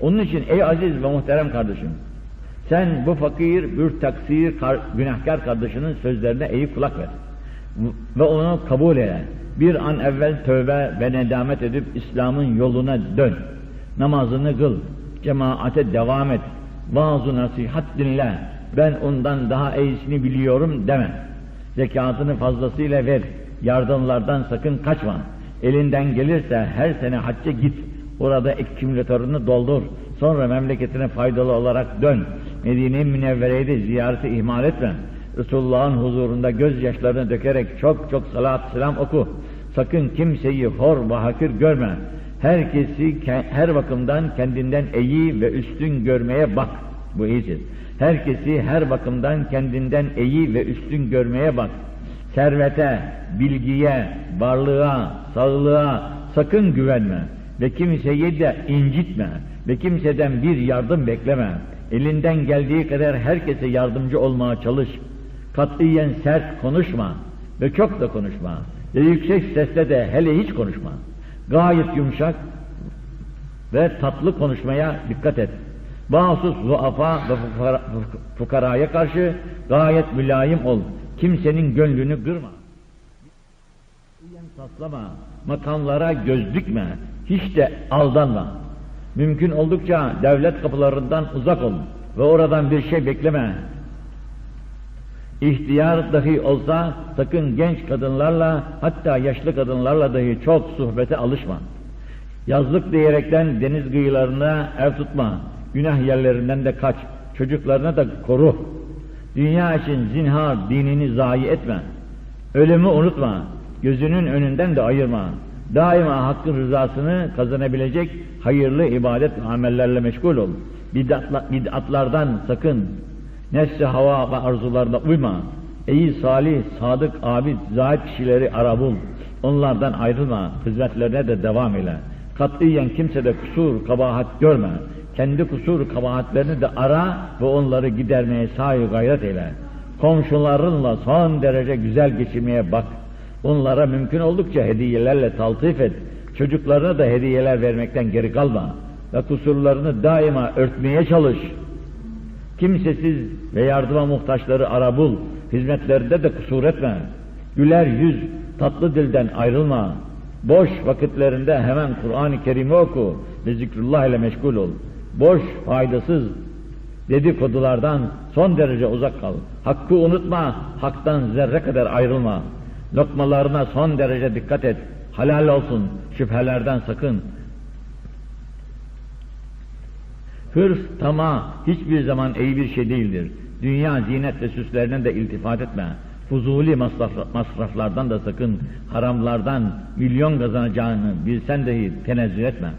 Onun için ey aziz ve muhterem kardeşim, sen bu fakir, bir taksir, günahkar kardeşinin sözlerine eğip kulak ver. Ve onu kabul eyle. Bir an evvel tövbe ve nedamet edip İslam'ın yoluna dön. Namazını kıl, cemaate devam et. Vaaz-ı nasihat dinle. Ben ondan daha iyisini biliyorum deme. Zekatını fazlasıyla ver. Yardımlardan sakın kaçma. Elinden gelirse her sene hacca git. Orada ekümülatörünü doldur. Sonra memleketine faydalı olarak dön. Medine-i Münevvere'yi de ziyareti ihmal etme. Resulullah'ın huzurunda gözyaşlarını dökerek çok çok salat selam oku. Sakın kimseyi hor ve hakir görme. Herkesi her bakımdan kendinden iyi ve üstün görmeye bak. Bu iyidir. Herkesi her bakımdan kendinden iyi ve üstün görmeye bak. Servete, bilgiye, varlığa, sağlığa sakın güvenme ve kimseyi de incitme ve kimseden bir yardım bekleme. Elinden geldiği kadar herkese yardımcı olmaya çalış. Katiyen sert konuşma ve çok da konuşma. Ve yüksek sesle de hele hiç konuşma. Gayet yumuşak ve tatlı konuşmaya dikkat et. Bahsus zuafa ve fukara, fukaraya karşı gayet mülayim ol. Kimsenin gönlünü kırma. Saslama, makamlara göz dikme, hiç de aldanma. Mümkün oldukça devlet kapılarından uzak ol ve oradan bir şey bekleme. İhtiyar dahi olsa sakın genç kadınlarla hatta yaşlı kadınlarla dahi çok sohbete alışma. Yazlık diyerekten deniz kıyılarına ev tutma. Günah yerlerinden de kaç. Çocuklarına da koru. Dünya için zinhar dinini zayi etme. Ölümü unutma. Gözünün önünden de ayırma. Daima hakkın rızasını kazanabilecek hayırlı ibadet amellerle meşgul ol. Bid'atla, bid'atlardan sakın. Nefsi hava ve arzularına uyma. Ey salih, sadık, abid, zahid kişileri ara bul. Onlardan ayrılma. Hizmetlerine de devam ile. Katiyen kimsede kusur, kabahat görme. Kendi kusur, kabahatlerini de ara ve onları gidermeye sahi gayret eyle. Komşularınla son derece güzel geçirmeye bak. Onlara mümkün oldukça hediyelerle taltif et. Çocuklarına da hediyeler vermekten geri kalma. Ve kusurlarını daima örtmeye çalış. Kimsesiz ve yardıma muhtaçları ara bul. Hizmetlerinde de kusur etme. Güler yüz, tatlı dilden ayrılma. Boş vakitlerinde hemen Kur'an-ı Kerim'i oku ve zikrullah ile meşgul ol. Boş, faydasız dedikodulardan son derece uzak kal. Hakkı unutma, haktan zerre kadar ayrılma. Lokmalarına son derece dikkat et. Halal olsun, şüphelerden sakın. Hırs, tama hiçbir zaman iyi bir şey değildir. Dünya zinet ve süslerine de iltifat etme. Fuzuli masraf, masraflardan da sakın, haramlardan milyon kazanacağını bilsen dahi tenezzül etme.